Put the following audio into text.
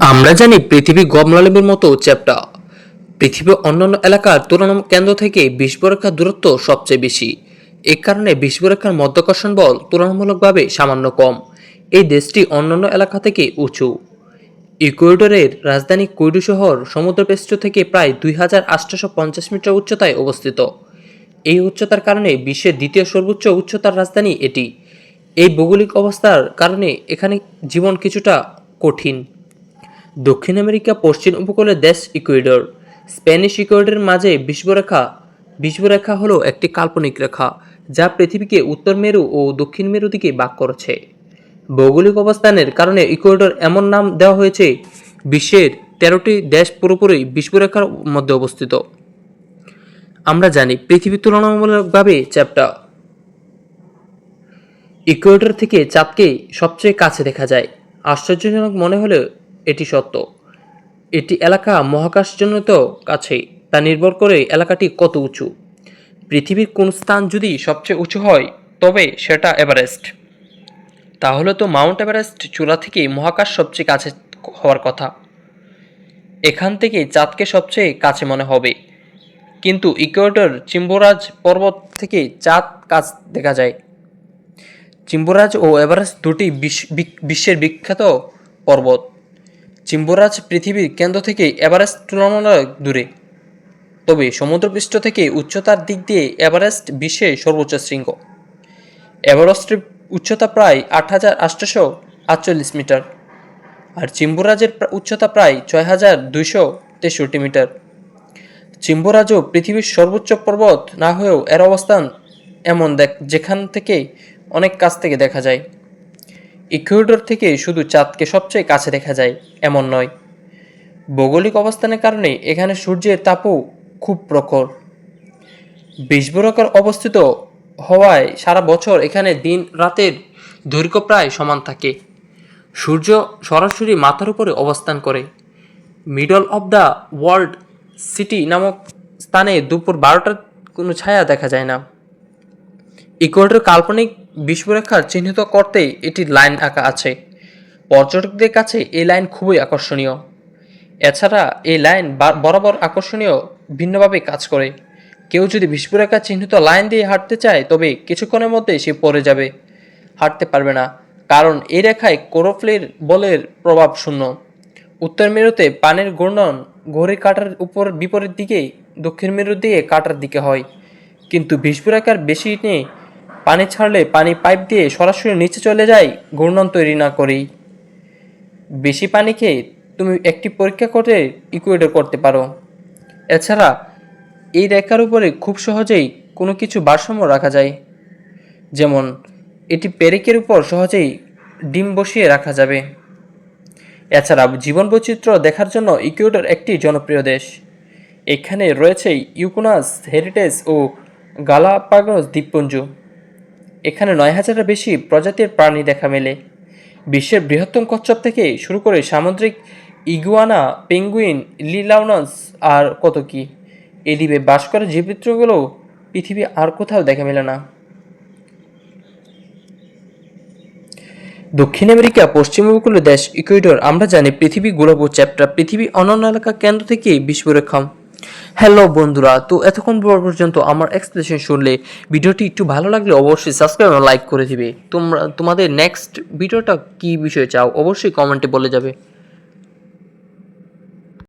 আমরা জানি পৃথিবী গমলালেমের মতো চ্যাপ্টা। পৃথিবীর অন্যান্য এলাকার তুলনা কেন্দ্র থেকে বিশ্বরেখার দূরত্ব সবচেয়ে বেশি। এ কারণে বিশ্বরেখার মধ্যাকর্ষণ বল তুলনামূলকভাবে সামান্য কম। এই দেশটি অন্যান্য এলাকা থেকে উঁচু। ইকুয়েডরের রাজধানী কুইডু শহর সমুদ্রপৃষ্ঠ থেকে প্রায় দুই হাজার আটশোশো পঞ্চাশ মিটার উচ্চতায় অবস্থিত। এই উচ্চতার কারণে বিশ্বের দ্বিতীয় সর্বোচ্চ উচ্চতার রাজধানী এটি। এই ভৌগোলিক অবস্থার কারণে এখানে জীবন কিছুটা কঠিন। দক্ষিণ আমেরিকা, পশ্চিম উপকূলের দেশ ইকুয়েডর। স্প্যানিশ ইকুয়েডরের মাঝে বিশ্বরেখা বিশ্বরেখা হলো একটি কাল্পনিক রেখা যা পৃথিবীকে উত্তর মেরু ও দক্ষিণ মেরু দিকে ভাগ করেছে। ভৌগোলিক অবস্থানের কারণে ইকুয়েডর এমন নাম দেওয়া হয়েছে, বিশ্বের তেরোটি দেশ পুরোপুরি বিশ্বরেখার মধ্যে অবস্থিত। আমরা জানি পৃথিবী তুলনামূলকভাবে চ্যাপ্টা। ইকুয়েডর থেকে চাঁদকে সবচেয়ে কাছে দেখা যায়। আশ্চর্যজনক মনে হলেও এটি সত্য। এটি এলাকা মহাকাশজনিত কাছে তা নির্ভর করে এলাকাটি কত উঁচু। পৃথিবীর কোন স্থান যদি সবচেয়ে উঁচু হয়, তবে সেটা এভারেস্ট। তাহলে তো মাউন্ট এভারেস্ট চূড়া থেকে মহাকাশ সবচেয়ে কাছে হওয়ার কথা। এখান থেকে চাঁদকে সবচেয়ে কাছে মনে হবে। কিন্তু ইকুয়েডর চিম্বরাজ পর্বত থেকে চাঁদ কাছ দেখা যায়। চিম্বরাজ ও এভারেস্ট দুটি বিশ্বের বিখ্যাত পর্বত। চিম্বুরাজ পৃথিবীর কেন্দ্র থেকে এভারেস্ট তুলনামূলক দূরে। তবে সমুদ্রপৃষ্ঠ থেকে উচ্চতার দিক দিয়ে এভারেস্ট বিশ্বের সর্বোচ্চ শৃঙ্গ। এভারেস্টের উচ্চতা প্রায় আট হাজার আটশোশো আটচল্লিশ মিটার আর চিম্বুরাজের উচ্চতা প্রায় ছয় হাজার দুইশো তেষট্টি মিটার। চিম্বরাজও পৃথিবীর সর্বোচ্চ পর্বত না হয়েও এর অবস্থান এমন দেখ যেখান থেকে অনেক কাছ থেকে দেখা যায়। ইকুয়েডর থেকে শুধু চাঁদকে সবচেয়ে কাছে দেখা যায়, এমন নয়। ভৌগোলিক অবস্থানের কারণে এখানে সূর্যের তাপও খুব প্রখর। বিস্ফোরকের অবস্থিত হওয়ায় সারা বছর এখানে দিন রাতের দৈর্ঘ্য প্রায় সমান থাকে। সূর্য সরাসরি মাথার উপরে অবস্থান করে। Middle of the world city নামক স্থানে দুপুর বারোটার কোনো ছায়া দেখা যায় না। ইকুয়েডর কাল্পনিক বিশ্বরেখার চিহ্নিত করতে এটি লাইন আঁকা আছে। পর্যটকদের কাছে এই লাইন খুবই আকর্ষণীয়। এছাড়া এই লাইন বরাবর আকর্ষণীয় ভিন্নভাবে কাজ করে। কেউ যদি বিস্ফোরেখা চিহ্নিত লাইন দিয়ে হাঁটতে চায়, তবে কিছুক্ষণের মধ্যে সে পড়ে যাবে। হাঁটতে পারবে না, কারণ এই রেখায় কোরোফ্লের বলের প্রভাব শূন্য। উত্তর মেরুতে পানির ঘূর্ণন ঘড়ির কাঁটার উপর বিপরীত দিকে দক্ষিণ মেরুর দিকে কাটার দিকে হয়। কিন্তু বিস্ফোরকার বেশি নিয়ে পানি ছাড়লে পানি পাইপ দিয়ে সরাসরি নিচে চলে যায় ঘূর্ণন তৈরি না করেই। বেশি পানি খেয়ে তুমি একটি পরীক্ষা করে ইকুয়েডর করতে পারো। এছাড়া এই রেখার উপরে খুব সহজেই কোনো কিছু ভারসাম্য রাখা যায়। যেমন, এটি পেরেকের উপর সহজেই ডিম বসিয়ে রাখা যাবে। এছাড়া জীবন বৈচিত্র্য দেখার জন্য ইকুয়েডর একটি জনপ্রিয় দেশ। এখানে রয়েছে ইউকোনাস হেরিটেজ ও গালাপাগোস দ্বীপপুঞ্জ। এখানে নয় হাজারের বেশি প্রজাতির প্রাণী দেখা মেলে। বিশ্বের বৃহত্তম কচ্ছপ থেকে শুরু করে সামুদ্রিক ইগুয়ানা, পেঙ্গুইন, লিলাউনাস আর কত কি। এই দ্বীপে বাস করা জীবচিত্রগুলো পৃথিবী আর কোথাও দেখা মেলে না। দক্ষিণ আমেরিকা, পশ্চিম উপকূলীয় দেশ ইকুয়েডর, আমরা জানি পৃথিবী গোলব চ্যাপ্টার, পৃথিবী অন্যান্য এলাকা কেন্দ্র থেকে বিশ্বরেখা হ্যালো বন্ধুরা, তো এতক্ষণ পর পর্যন্ত আমার এক্সপ্লেশন শুনলে ভিডিওটি একটু ভালো লাগলে অবশ্যই সাবস্ক্রাইব লাইক করে দিবে। তোমরা, তোমাদের নেক্সট ভিডিওটা কী বিষয়ে চাও অবশ্যই কমেন্টে বলে যাবে।